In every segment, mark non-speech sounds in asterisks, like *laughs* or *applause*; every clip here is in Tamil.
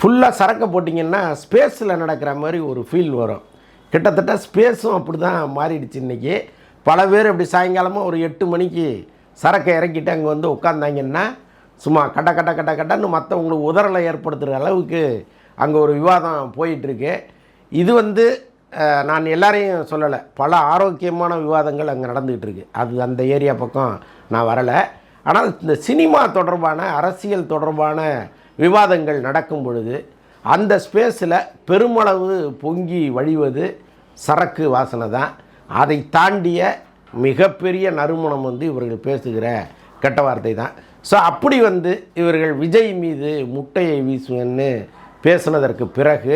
ஃபுல்லாக சரக்கை போட்டிங்கன்னா ஸ்பேஸில் நடக்கிற மாதிரி ஒரு ஃபீல் வரும். கிட்டத்தட்ட ஸ்பேஸும் அப்படி தான் மாறிடுச்சு இன்றைக்கி பல பேர் இப்படி சாயங்காலமாக ஒரு எட்டு மணிக்கு சரக்கை இறக்கிட்டு அங்கே வந்து உட்காந்தாங்கன்னா சும்மா கட்ட கட்ட கட்ட கட்டன்னு மற்றவங்களுக்கு உதறலை ஏற்படுத்துகிற அளவுக்கு அங்கே ஒரு விவாதம் போயிட்டுருக்கு. இது வந்து நான் எல்லாரையும் சொல்லலை. பல ஆரோக்கியமான விவாதங்கள் அங்கே நடந்துக்கிட்டு இருக்கு அது அந்த ஏரியா பக்கம் நான் வரலை. ஆனால் இந்த சினிமா தொடர்பான அரசியல் தொடர்பான விவாதங்கள் நடக்கும் பொழுது அந்த ஸ்பேஸில் பெருமளவு பொங்கி வழிவது சரக்கு வாசனை தான். அதை தாண்டிய மிகப்பெரிய நறுமணம் வந்து இவர்கள் பேசுகிற கெட்ட வார்த்தை தான். ஸோ அப்படி வந்து இவர்கள் விஜய் மீது முட்டையை வீசுவேன்னு பேசினதற்கு பிறகு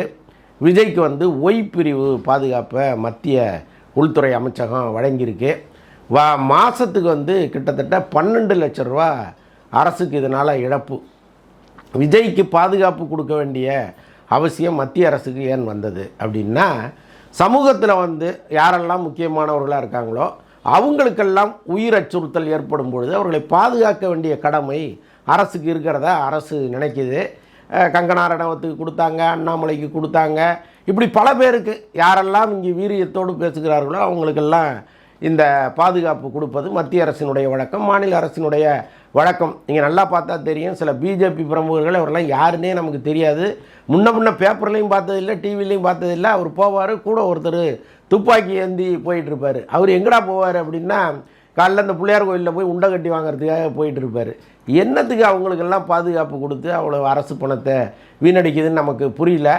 விஜய்க்கு வந்து ஒய் பிரிவு பாதுகாப்பை மத்திய உள்துறை அமைச்சகம் வழங்கியிருக்கு. வா மாதத்துக்கு வந்து கிட்டத்தட்ட பன்னெண்டு லட்ச ரூபா அரசுக்கு இதனால் இழப்பு. விஜய்க்கு பாதுகாப்பு கொடுக்க வேண்டிய அவசியம் மத்திய அரசுக்கு ஏன் வந்தது அப்படின்னா சமூகத்தில் வந்து யாரெல்லாம் முக்கியமானவர்களாக இருக்காங்களோ அவங்களுக்கெல்லாம் உயிர் அச்சுறுத்தல் ஏற்படும் பொழுது அவர்களை பாதுகாக்க வேண்டிய கடமை அரசுக்கு இருக்கிறதா அரசு நினைக்குது. கங்கனா ரணவத்துக்கு கொடுத்தாங்க அண்ணாமலைக்கு கொடுத்தாங்க. இப்படி பல பேருக்கு யாரெல்லாம் இங்கே வீரியத்தோடு பேசுகிறார்களோ அவங்களுக்கெல்லாம் இந்த பாதுகாப்பு கொடுப்பது மத்திய அரசினுடைய வழக்கம் மாநில அரசினுடைய வழக்கம் நீங்கள் நல்லா பார்த்தா தெரியும். சில பிஜேபி பிரமுகர்கள் அவரெல்லாம் யாருன்னே நமக்கு தெரியாது. முன்ன முன்ன பேப்பர்லேயும் பார்த்ததில்லை டிவிலையும் பார்த்ததில்லை. அவர் போவார் கூட ஒருத்தர் துப்பாக்கி ஏந்தி போயிட்டுருப்பார். அவர் எங்கடா போவார் அப்படின்னா காலைல இந்த பிள்ளையார் கோயிலில் போய் உண்டை கட்டி வாங்குறதுக்காக போயிட்டுருப்பார். என்னத்துக்கு அவங்களுக்கெல்லாம் பாதுகாப்பு கொடுத்து அவ்வளோ அரசு பணத்தை வீணடிக்குதுன்னு நமக்கு புரியல.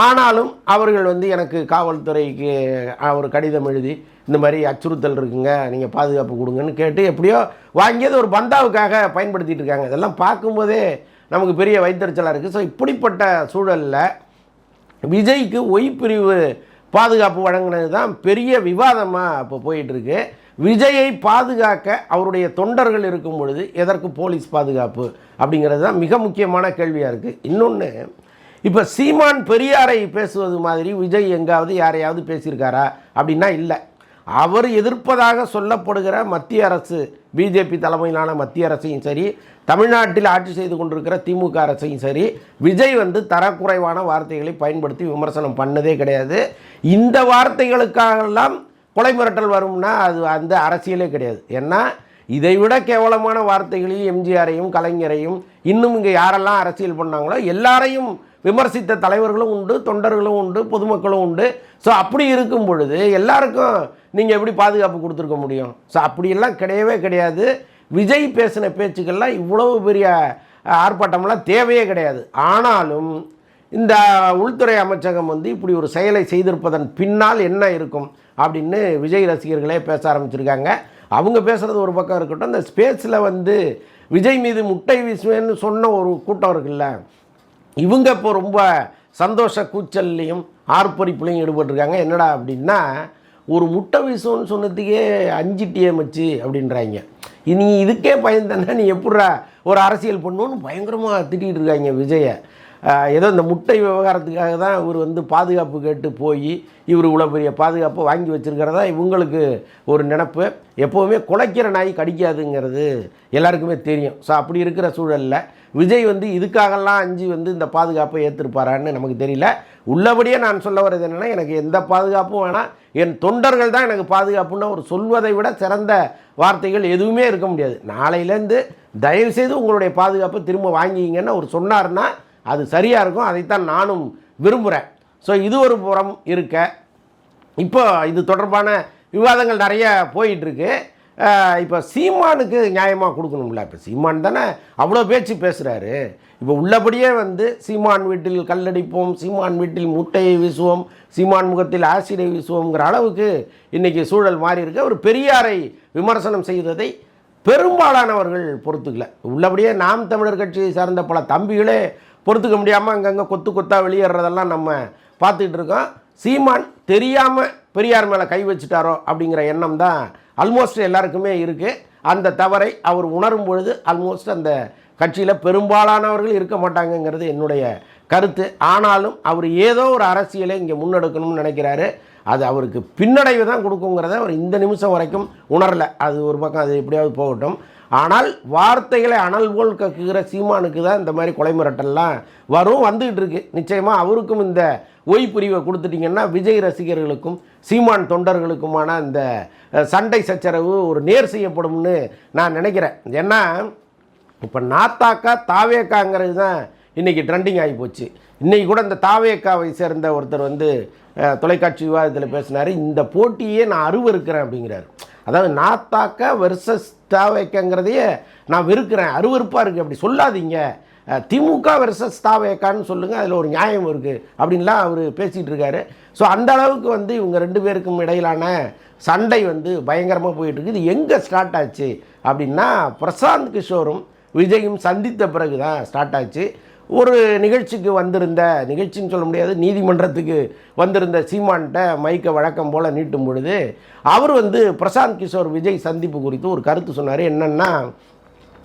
ஆனாலும் அவர்கள் வந்து எனக்கு காவல்துறைக்கு ஒரு கடிதம் எழுதி இந்த மாதிரி அச்சுறுத்தல் இருக்குங்க நீங்கள் பாதுகாப்பு கொடுங்கன்னு கேட்டு எப்படியோ வாங்கியது ஒரு பந்தாவுக்காக பயன்படுத்திட்டு இருக்காங்க. இதெல்லாம் பார்க்கும்போதே நமக்கு பெரிய வைத்தறிச்சலாக இருக்குது ஸோ இப்படிப்பட்ட சூழலில் விஜய்க்கு ஒய் பிரிவு பாதுகாப்பு வழங்கினது தான் பெரிய விவாதமாக இப்போ போயிட்டுருக்கு. விஜயை பாதுகாக்க அவருடைய தொண்டர்கள் இருக்கும் பொழுது எதற்கு போலீஸ் பாதுகாப்பு அப்படிங்கிறது தான் மிக முக்கியமான கேள்வியாக இருக்குது இன்னொன்று இப்போ சீமான் பெரியாரை பேசுவது மாதிரி விஜய் எங்காவது யாரையாவது பேசியிருக்காரா? அப்படின்னா இல்லை. அவர் எதிர்ப்பதாக சொல்லப்படுகிற மத்திய அரசு பிஜேபி தலைமையிலான மத்திய அரசையும் சரி தமிழ்நாட்டில் ஆட்சி செய்து கொண்டிருக்கிற திமுக அரசையும் சரி விஜய் வந்து தரக்குறைவான வார்த்தைகளை பயன்படுத்தி விமர்சனம் பண்ணதே கிடையாது. இந்த வார்த்தைகளுக்காகலாம் கொலை மிரட்டல் வரும்னா அது அந்த அரசியலே கிடையாது. ஏன்னா இதைவிட கேவலமான வார்த்தைகளில் எம்ஜிஆரையும் கலைஞரையும் இன்னும் இங்கே யாரெல்லாம் அரசியல் பண்ணாங்களோ எல்லாரையும் விமர்சித்த தலைவர்களும் உண்டு தொண்டர்களும் உண்டு பொதுமக்களும் உண்டு. ஸோ அப்படி இருக்கும் பொழுது எல்லாருக்கும் நீங்கள் எப்படி பாதுகாப்பு கொடுத்துருக்க முடியும்? ஸோ அப்படியெல்லாம் கிடையவே கிடையாது. விஜய் பேசின பேச்சுக்கள்லாம் இவ்வளவு பெரிய ஆர்ப்பாட்டம்லாம் தேவையே கிடையாது. ஆனாலும் இந்த உள்துறை அமைச்சகம் வந்து இப்படி ஒரு செயலை செய்திருப்பதன் பின்னால் என்ன இருக்கும் அப்படின்னு விஜய் ரசிகர்களே பேச ஆரம்பிச்சிருக்காங்க. அவங்க பேசுகிறது ஒரு பக்கம் இருக்கட்டும். இந்த ஸ்பேஸில் வந்து விஜய் மீது முட்டை வீசுவேன்னு சொன்ன ஒரு கூட்டம் இருக்குல்ல இவங்க இப்போ ரொம்ப சந்தோஷ கூச்சல்லையும் ஆர்ப்பரிப்புலையும் ஈடுபட்டிருக்காங்க. என்னடா அப்படின்னா ஒரு முட்டை வீசும்னு சொன்னதுக்கே டிஎம் மச்சு அப்படின்றாங்க. நீ இதுக்கே பயந்தன்னா நீ எப்பட்றா ஒரு அரசியல் பண்ணுன்னு பயங்கரமாக திட்டிகிட்டு இருக்காங்க விஜயை. ஏதோ இந்த முட்டை விவகாரத்துக்காக தான் இவர் வந்து பாதுகாப்பு கேட்டு போய் இவர் இவ்வளோ பெரிய பாதுகாப்பை வாங்கி வச்சிருக்கிறதா இவங்களுக்கு ஒரு நினப்பு. எப்போவுமே குலைக்கிற நாய் கடிக்காதுங்கிறது எல்லாருக்குமே தெரியும். ஸோ அப்படி இருக்கிற சூழலில் விஜய் வந்து இதுக்காகலாம் அஞ்சு வந்து இந்த பாதுகாப்பை ஏற்றிருப்பாரான்னு நமக்கு தெரியல. உள்ளபடியே நான் சொல்ல வர்றது என்னென்னா எனக்கு எந்த பாதுகாப்பும் வேணாம். என் தொண்டர்கள் தான் எனக்கு பாதுகாப்புன்னு அவர் சொல்வதை விட சிறந்த வார்த்தைகள் எதுவுமே இருக்க முடியாது. நாளையிலேருந்து தயவுசெய்து உங்களுடைய பாதுகாப்பை திரும்ப வாங்கிங்கன்னு அவர் சொன்னார்னா அது சரியாக இருக்கும் அதைத்தான் நானும் விரும்புகிறேன் ஸோ இது ஒரு புறம் இருக்க. இப்போ இது தொடர்பான விவாதங்கள் நிறைய போயிட்டுருக்கு. இப்போ சீமானுக்கு நியாயமாக கொடுக்கணும்ல இப்போ சீமான் தானே அவ்வளோ பேச்சு பேசுகிறாரு இப்போ உள்ளபடியே வந்து சீமான் வீட்டில் கல்லடிப்போம் சீமான் வீட்டில் முட்டையை வீசுவோம் சீமான் முகத்தில் ஆசிடை வீசுவோங்கிற அளவுக்கு இன்றைக்கி சூழல் மாறி இருக்கு அவர் பெரியாரை விமர்சனம் செய்ததை பெரும்பாலானவர்கள் பொறுத்துக்கல. உள்ளபடியே நாம் தமிழர் கட்சியை சார்ந்த பல தம்பிகளே பொறுத்துக்க முடியாமல் அங்கங்கே கொத்து கொத்தாக வெளியேறதெல்லாம் நம்ம பார்த்துக்கிட்டு இருக்கோம். சீமான் தெரியாமல் பெரியார் மேலே கை வச்சுட்டாரோ அப்படிங்கிற எண்ணம் தான் ஆல்மோஸ்ட் எல்லாருக்குமே இருக்குது அந்த தவறை அவர் உணரும் பொழுது ஆல்மோஸ்ட் அந்த கட்சியில் பெரும்பாலானவர்கள் இருக்க மாட்டாங்கங்கிறது என்னுடைய கருத்து. ஆனாலும் அவர் ஏதோ ஒரு அரசியலை இங்கே முன்னெடுக்கணும்னு நினைக்கிறாரு. அது அவருக்கு பின்னடைவு தான் கொடுக்குங்கிறத அவர் இந்த நிமிஷம் வரைக்கும் உணரலை. அது ஒரு பக்கம் அது எப்படியாவது போகட்டும். ஆனால் வார்த்தைகளை அனல் போல் கக்குகிற சீமானுக்கு தான் இந்த மாதிரி கொலை மிரட்டல்லாம் வரும் வந்துகிட்டு இருக்கு. நிச்சயமாக அவருக்கும் இந்த ஒய் பிரிவை கொடுத்துட்டீங்கன்னா விஜய் ரசிகர்களுக்கும் சீமான் தொண்டர்களுக்குமான இந்த சண்டை சச்சரவு ஒரு நேர் செய்யப்படும்னு நான் நினைக்கிறேன். ஏன்னா இப்போ நாத்தாக்கா தாவேக்காங்கிறது தான் இன்றைக்கி ட்ரெண்டிங் ஆகி போச்சு. இன்றைக்கி கூட இந்த தாவேக்காவை சேர்ந்த ஒருத்தர் வந்து தொலைக்காட்சி விவாதத்தில் பேசினார். இந்த போட்டியே நான் அருவருக்கிறேன் அப்படிங்கிறார். அதாவது நாத்தாக்கா வெர்சஸ் தாவேக்கங்கிறதையே நான் வெறுக்கிறேன். அருவருப்பாக இருக்குது அப்படி சொல்லாதீங்க. திமுக வெர்சஸ் தாவேக்கான்னு சொல்லுங்கள் அதில் ஒரு நியாயம் இருக்குது அப்படின்லாம் அவர் பேசிகிட்டு இருக்காரு. ஸோ அந்த அளவுக்கு வந்து இவங்க ரெண்டு பேருக்கும் இடையிலான சண்டை வந்து பயங்கரமாக போயிட்டுருக்கு இது எங்கே ஸ்டார்ட் ஆச்சு? அப்படின்னா பிரசாந்த் கிஷோரும் விஜயும் சந்தித்த பிறகு தான் ஸ்டார்ட் ஆச்சு. ஒரு நிகழ்ச்சிக்கு வந்திருந்த நிகழ்ச்சின்னு சொல்ல முடியாது நீதிமன்றத்துக்கு வந்திருந்த சீமான்கிட்ட மைக்கை வழக்கம் போல் நீட்டும் பொழுது அவர் வந்து பிரசாந்த் கிஷோர் விஜய் சந்திப்பு குறித்து ஒரு கருத்து சொன்னார். என்னென்னா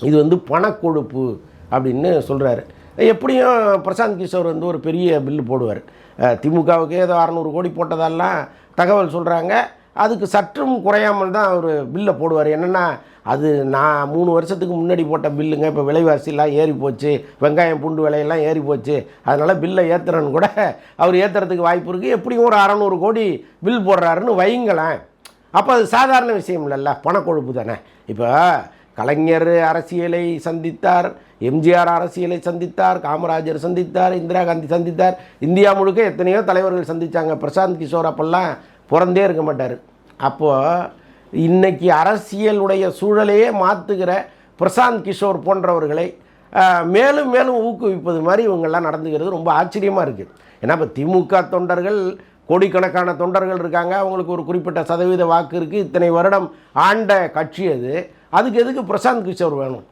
இது வந்து பணக்கொழுப்பு அப்படின்னு சொல்கிறாரு எப்படியும் பிரசாந்த் கிஷோர் வந்து ஒரு பெரிய பில்லு போடுவார். திமுகவுக்கு ஏதோ அறநூறு கோடி போட்டதெல்லாம் தகவல் சொல்கிறாங்க அதுக்கு சற்றும் குறையாமல் தான் அவர் பில்லை போடுவார். என்னென்னா அது நான் மூணு வருஷத்துக்கு முன்னாடி போட்ட பில்லுங்க இப்போ விலைவாசிலாம் ஏறி போச்சு வெங்காயம் பூண்டு விலையெல்லாம் ஏறி போச்சு. அதனால் பில்லை ஏற்றுறன்னு கூட அவர் ஏற்றுறதுக்கு வாய்ப்பு இருக்குது எப்படியும் ஒரு அறநூறு கோடி பில் போடுறாருன்னு வைங்களேன் அப்போ அது சாதாரண விஷயம் இல்லைல்ல பணக்கொழுப்பு தானே. இப்போ கலைஞர் அரசியலை சந்தித்தார் எம்ஜிஆர் அரசியலை சந்தித்தார் காமராஜர் சந்தித்தார் இந்திரா காந்தி சந்தித்தார். இந்தியா முழுக்க எத்தனையோ தலைவர்கள் சந்தித்தாங்க பிரசாந்த் கிஷோர் அப்பெல்லாம் பிறந்தே இருக்க மாட்டார். அப்போது இன்னைக்கு அரசியலுடைய சூழலையே மாற்றுகிற பிரசாந்த் கிஷோர் போன்றவர்களை மேலும் மேலும் ஊக்குவிப்பது மாதிரி இவங்கெல்லாம் நடந்துக்கிறது ரொம்ப ஆச்சரியமாக இருக்குது ஏன்னா இப்போ திமுக தொண்டர்கள் கோடிக்கணக்கான தொண்டர்கள் இருக்காங்க. அவங்களுக்கு ஒரு குறிப்பிட்ட சதவீத வாக்கு இருக்குது இத்தனை வருடம் ஆண்ட கட்சி அது. அதுக்கு எதுக்கு பிரசாந்த் கிஷோர் வேணும்?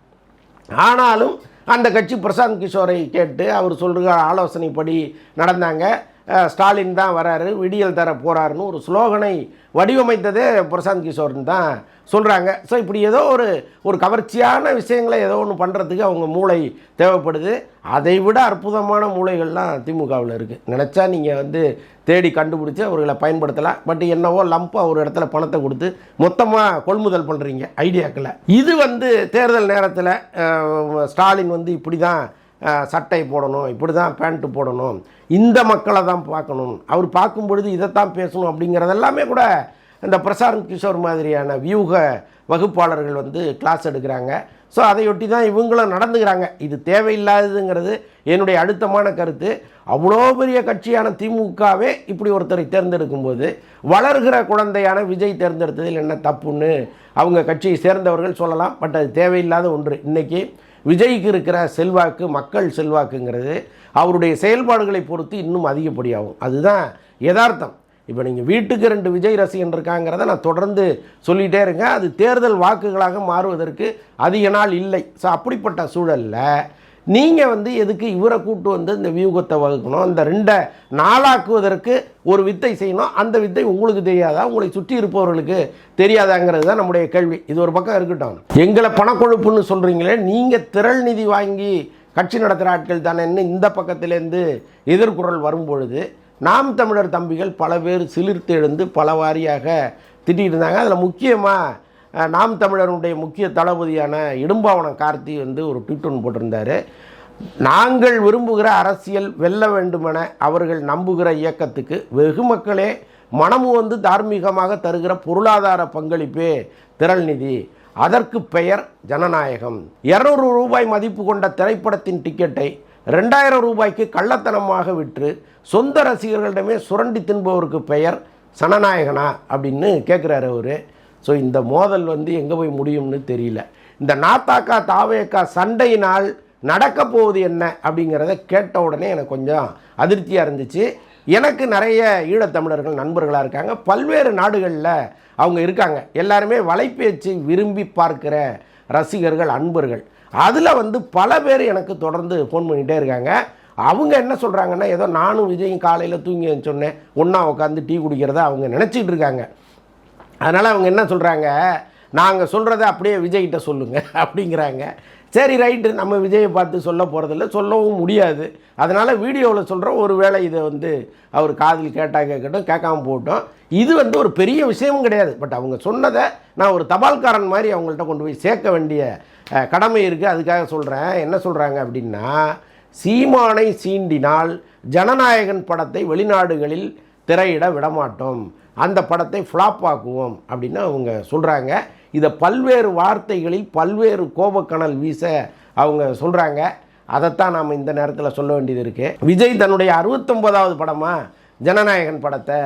ஆனாலும் அந்த கட்சி பிரசாந்த் கிஷோரை கேட்டு அவர் சொல்கிற ஆலோசனைப்படி நடந்தாங்க. ஸ்டாலின் தான் வராரு விடியல் தர போறாருன்னு ஒரு ஸ்லோகனை வடிவமைத்ததே பிரசாந்த் கிஷோர்னு தான் சொல்கிறாங்க ஸோ இப்படி ஏதோ ஒரு ஒரு கவர்ச்சியான விஷயங்களை ஏதோ ஒன்று பண்ணுறதுக்கு அவங்க மூளை தேவைப்படுது. அதை விட அற்புதமான மூளைகள்லாம் திமுகவில் இருக்குது நினச்சா நீங்கள் வந்து தேடி கண்டுபிடிச்சி அவர்களை பயன்படுத்தலாம். பட் என்னவோ லம்பாக ஒரு இடத்துல பணத்தை கொடுத்து மொத்தமாக கொள்முதல் பண்ணுறீங்க ஐடியாக்களை. இது வந்து தேர்தல் நேரத்தில் ஸ்டாலின் வந்து இப்படி தான் சட்டை போடணும் இப்படி தான் பேண்ட்டு போடணும். இந்த மக்களை தான் பார்க்கணும். அவர் பார்க்கும் பொழுது இதைத்தான் பேசணும் அப்படிங்கிறதெல்லாமே கூட இந்த பிரசாந்த் கிஷோர் மாதிரியான வியூக வகுப்பாளர்கள் வந்து கிளாஸ் எடுக்கிறாங்க. ஸோ அதையொட்டி தான் இவங்களும் நடந்துக்கிறாங்க. இது தேவையில்லாததுங்கிறது என்னுடைய அழுத்தமான கருத்து. அவ்வளோ பெரிய கட்சியான திமுகவே இப்படி ஒருத்தரை தேர்ந்தெடுக்கும் போது வளர்கிற குழந்தையான விஜய் தேர்ந்தெடுத்ததில் என்ன தப்புன்னு அவங்க கட்சியை சேர்ந்தவர்கள் சொல்லலாம் பட் அது தேவையில்லாத ஒன்று. இன்றைக்கி விஜய்க்கு இருக்கிற செல்வாக்கு மக்கள் செல்வாக்குங்கிறது அவருடைய செயல்பாடுகளை பொறுத்து இன்னும் அதிகப்படியாகும். அதுதான் யதார்த்தம். இப்போ நீங்கள் வீட்டுக்கு ரெண்டு விஜய் ரசிகன் இருக்காங்கிறத நான் தொடர்ந்து சொல்லிகிட்டே இருக்கேன் அது தேர்தல் வாக்குகளாக மாறுவதற்கு அதிக நாள் இல்லை. ஸோ அப்படிப்பட்ட சூழலில் நீங்கள் வந்து எதுக்கு இவரை கூட்டு வந்து இந்த வியூகத்தை வகுக்கணும்? அந்த ரெண்டை நாளாக்குவதற்கு ஒரு வித்தை செய்யணும். அந்த வித்தை உங்களுக்கு தெரியாதா? உங்களை சுற்றி இருப்பவர்களுக்கு தெரியாதாங்கிறது தான் நம்முடைய கேள்வி. இது ஒரு பக்கம் இருக்கட்டும். எங்களை பணக்கொழுப்புன்னு சொல்கிறீங்களே நீங்கள் திரள் நிதி வாங்கி கட்சி நடத்துகிற ஆட்கள் தானேன்னு இந்த பக்கத்திலேருந்து எதிர்குரல் வரும்பொழுது நாம் தமிழர் தம்பிகள் பல பேர் சிலிர்த்து எழுந்து பல வாரியாக திட்டிகிட்டு இருந்தாங்க. அதில் முக்கியமாக நாம் தமிழருடைய முக்கிய தளபதியான இடும்பாவனம் கார்த்தி வந்து ஒரு ட்வீட் ஒன்று போட்டிருந்தாரு. நாங்கள் விரும்புகிற அரசியல் வெல்ல வேண்டுமென அவர்கள் நம்புகிற இயக்கத்துக்கு வெகு மக்களே மனமு வந்து தார்மீகமாக தருகிற பொருளாதார பங்களிப்பே திரள் நிதி. அதற்கு பெயர் ஜனநாயகம். இரநூறு ரூபாய் மதிப்பு கொண்ட திரைப்படத்தின் டிக்கெட்டை ரெண்டாயிரம் ரூபாய்க்கு கள்ளத்தனமாக விற்று சொந்த ரசிகர்களிடமே சுரண்டி தின்பவருக்கு பெயர் சனநாயகனா? அப்படின்னு கேட்குறாரு அவர். ஸோ இந்த மோதல் வந்து எங்கே போய் முடியும்னு தெரியல. இந்த நாத்தாக்கா தாவேக்கா சண்டையினால் நடக்க போகுது என்ன அப்படிங்கிறத கேட்ட உடனே எனக்கு கொஞ்சம் அதிருப்தியாக இருந்துச்சு. எனக்கு நிறைய ஈழத்தமிழர்கள் நண்பர்களாக இருக்காங்க. பல்வேறு நாடுகளில் அவங்க இருக்காங்க. எல்லாருமே வலைப்பேச்சு விரும்பி பார்க்கிற ரசிகர்கள் அன்பர்கள். அதில் வந்து பல பேர் எனக்கு தொடர்ந்து ஃபோன் பண்ணிகிட்டே இருக்காங்க. அவங்க என்ன சொல்கிறாங்கன்னா ஏதோ நானும் விஜயும் காலையில் தூங்கி சொன்னேன். ஒன்றா உட்காந்து டீ குடிக்கிறத அவங்க நினச்சிட்டு இருக்காங்க. அதனால் அவங்க என்ன சொல்கிறாங்க நாங்கள் சொல்கிறத அப்படியே விஜய்கிட்ட சொல்லுங்கள் *laughs* அப்படிங்கிறாங்க. சரி ரைட்டு. நம்ம விஜயை பார்த்து சொல்ல போகிறதில்ல சொல்லவும் முடியாது. அதனால் வீடியோவில் சொல்கிறோம் ஒரு வேளை இதை வந்து அவர் காதில் கேட்டால் கேட்கட்டும் கேட்காம போட்டோம் இது வந்து ஒரு பெரிய விஷயமும் கிடையாது. பட் அவங்க சொன்னதை நான் ஒரு தபால்காரன் மாதிரி அவங்கள்ட்ட கொண்டு போய் சேர்க்க வேண்டிய கடமை இருக்குது அதுக்காக சொல்கிறேன் என்ன சொல்கிறாங்க அப்படின்னா சீமானை சீண்டினால் ஜனநாயகன் படத்தை வெளிநாடுகளில் திரையிட விடமாட்டோம். அந்த படத்தை ஃப்ளாப் ஆக்குவோம் அப்படின்னு அவங்க சொல்கிறாங்க இதை பல்வேறு வார்த்தைகளில் பல்வேறு கோபக்கணல் வீச அவங்க சொல்கிறாங்க அதைத்தான் நாம் இந்த நேரத்தில் சொல்ல வேண்டியது இருக்குது விஜய் தன்னுடைய அறுபத்தொம்போதாவது படமாக ஜனநாயகன் படத்தை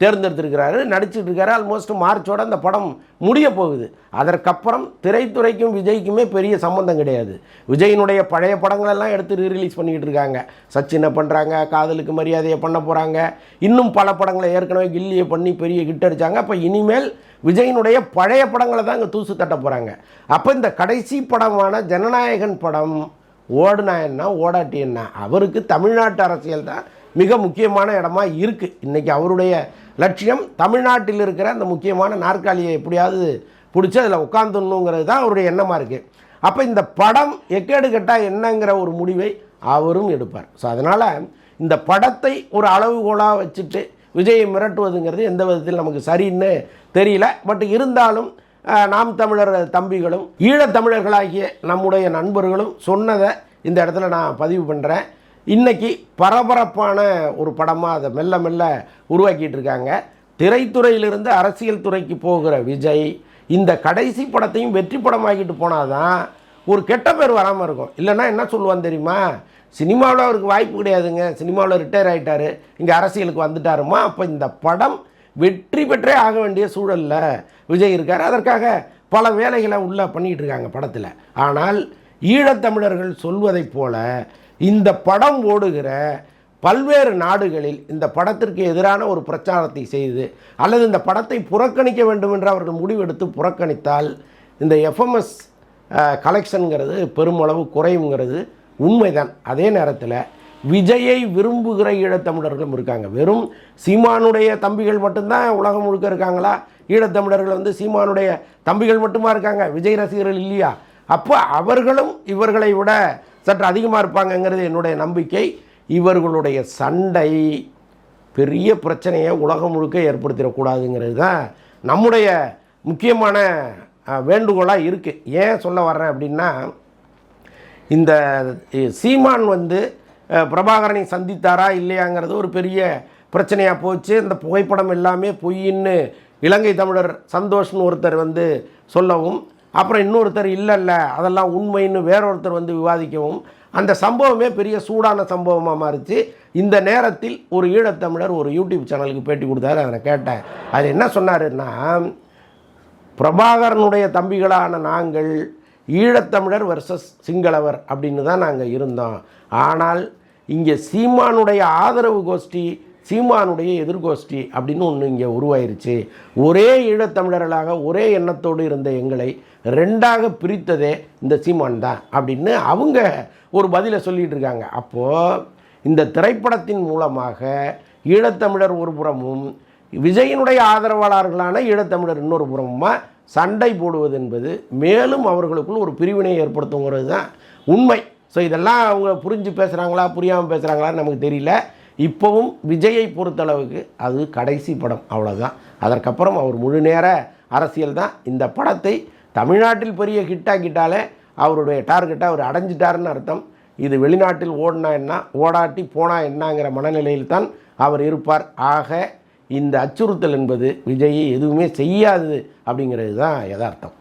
தேர்ந்தெடுத்திருக்கிறாரு நடிச்சிட்டு இருக்காரு ஆல்மோஸ்ட் மார்ச்சோட அந்த படம் முடிய போகுது. அதற்கப்புறம் திரைத்துறைக்கும் விஜய்க்குமே பெரிய சம்மந்தம் கிடையாது. விஜயினுடைய பழைய படங்களெல்லாம் எடுத்து ரிலீஸ் பண்ணிக்கிட்டு இருக்காங்க சச்சினை பண்ணுறாங்க காதலுக்கு மரியாதையை பண்ண போகிறாங்க இன்னும் பல படங்களை ஏற்கனவே கில்லியை பண்ணி பெரிய ஹிட் அடித்தாங்க அப்போ இனிமேல் விஜயினுடைய பழைய படங்களை தான் இங்கே தூசு தட்ட போகிறாங்க அப்போ இந்த கடைசி படமான ஜனநாயகன் படம் ஓடுனா என்ன ஓடாட்டி என்ன? அவருக்கு தமிழ்நாட்டு அரசியல் தான் மிக முக்கியமான இடமா இருக்குது இன்றைக்கி அவருடைய லட்சியம் தமிழ்நாட்டில் இருக்கிற அந்த முக்கியமான நாற்காலியை எப்படியாவது பிடிச்சி அதில் உட்காந்துடணுங்கிறது தான் அவருடைய எண்ணமாக இருக்குது அப்போ இந்த படம் எக்கேடு கெட்டால் என்னங்கிற ஒரு முடிவை அவரும் எடுப்பார். ஸோ அதனால் இந்த படத்தை ஒரு அளவுகோலாக வச்சுட்டு விஜயை மிரட்டுவதுங்கிறது எந்த விதத்தில் நமக்கு சரின்னு தெரியல. பட் இருந்தாலும் நாம் தமிழர் தம்பிகளும் ஈழத்தமிழர்களாகிய நம்முடைய நண்பர்களும் சொன்னதை இந்த இடத்துல நான் பதிவு பண்ணுறேன் இன்றைக்கி பரபரப்பான ஒரு படமாக அதை மெல்ல மெல்ல உருவாக்கிட்டு இருக்காங்க திரைத்துறையிலிருந்து அரசியல் துறைக்கு போகிற விஜய் இந்த கடைசி படத்தையும் வெற்றி படமாக்கிட்டு போனாதான் ஒரு கெட்ட பேர் வராமல் இருக்கும். இல்லைன்னா என்ன சொல்லுவான் தெரியுமா? சினிமாவில் அவருக்கு வாய்ப்பு கிடையாதுங்க. சினிமாவில் ரிட்டையர் ஆகிட்டாரு இங்கே அரசியலுக்கு வந்துட்டாருமா? அப்போ இந்த படம் வெற்றி பெற்றே ஆக வேண்டிய சூழலில் விஜய் இருக்கார். அதற்காக பல வேலைகளை உள்ளே பண்ணிகிட்டு இருக்காங்க படத்தில். ஆனால் ஈழத்தமிழர்கள் சொல்வதைப் போல இந்த படம் ஓடுகிற பல்வேறு நாடுகளில் இந்த படத்திற்கு எதிரான ஒரு பிரச்சாரத்தை செய்து அல்லது இந்த படத்தை புறக்கணிக்க வேண்டும் என்று அவர்கள் முடிவெடுத்து புறக்கணித்தால் இந்த எஃப்எம்எஸ் கலெக்ஷனுங்கிறது பெருமளவு குறையுங்கிறது உண்மைதான். அதே நேரத்தில் விஜயை விரும்புகிற ஈழத்தமிழர்களும் இருக்காங்க. வெறும் சீமானுடைய தம்பிகள் மட்டும்தான் உலகம் முழுக்க இருக்காங்களா? ஈழத்தமிழர்கள் வந்து சீமானுடைய தம்பிகள் மட்டுமா இருக்காங்க? விஜய் ரசிகர்கள் இல்லையா? அப்போ அவர்களும் இவர்களை விட சற்று அதிகமாக இருப்பாங்கங்கிறது என்னுடைய நம்பிக்கை. இவர்களுடைய சண்டை பெரிய பிரச்சனையை உலகம் முழுக்க ஏற்படுத்திடக்கூடாதுங்கிறது தான் நம்முடைய முக்கியமான வேண்டுகோளாக இருக்குது ஏன் சொல்ல வர்றேன் அப்படின்னா இந்த சீமான் வந்து பிரபாகரனை சந்தித்தாரா இல்லையாங்கிறது ஒரு பெரிய பிரச்சனையாக போச்சு. இந்த புகைப்படம் எல்லாமே பொய்ன்னு இலங்கை தமிழர் சந்தோஷ்னு ஒருத்தர் வந்து சொல்லவும் அப்புறம் இன்னொருத்தர் இல்லை இல்லை அதெல்லாம் உண்மைன்னு வேறொருத்தர் வந்து விவாதிக்கவும் அந்த சம்பவமே பெரிய சூடான சம்பவமாக மாறிச்சு. இந்த நேரத்தில் ஒரு ஈழத்தமிழர் ஒரு யூடியூப் சேனலுக்கு பேட்டி கொடுத்தாரு அதை கேட்டேன். அது என்ன சொன்னாருன்னா பிரபாகரனுடைய தம்பிகளான நாங்கள் ஈழத்தமிழர் வர்சஸ் சிங்களவர் அப்படின்னு தான் நாங்கள் இருந்தோம். ஆனால் இங்கே சீமானுடைய ஆதரவு கோஷ்டி சீமானுடைய எதிர்கோஷ்டி அப்படின்னு ஒன்று இங்கே உருவாயிருச்சு. ஒரே ஈழத்தமிழர்களாக ஒரே எண்ணத்தோடு இருந்த எங்களை ரெண்டாக பிரித்ததே இந்த சீமான் தான் அப்படின்னு அவங்க ஒரு பதிலை சொல்லிட்டு இருக்காங்க. அப்போது இந்த திரைப்படத்தின் மூலமாக ஈழத்தமிழர் ஒரு புறமும் விஜயினுடைய ஆதரவாளர்களான ஈழத்தமிழர் இன்னொரு புறமுமா சண்டை போடுவது என்பது மேலும் அவர்களுக்குள் ஒரு பிரிவினை ஏற்படுத்துங்கிறது தான் உண்மை. ஸோ இதெல்லாம் அவங்க புரிஞ்சு பேசுகிறாங்களா புரியாமல் பேசுகிறாங்களான்னு நமக்கு தெரியல. இப்போவும் விஜயை பொறுத்தளவுக்கு அது கடைசி படம் அவ்வளோதான் அதற்கப்புறம் அவர் முழு நேர அரசியல் தான். இந்த படத்தை தமிழ்நாட்டில் பெரிய ஹிட்டாக்கிட்டாலே அவருடைய டார்கெட்டை அவர் அடைஞ்சிட்டாருன்னு அர்த்தம். இது வெளிநாட்டில் ஓடினா என்ன ஓடாட்டி போனா என்னங்கிற மனநிலையில் தான் அவர் இருப்பார். ஆக இந்த அச்சுறுத்தல் என்பது விஜயை எதுவுமே செய்யாது அப்படிங்கிறது தான் யதார்த்தம்.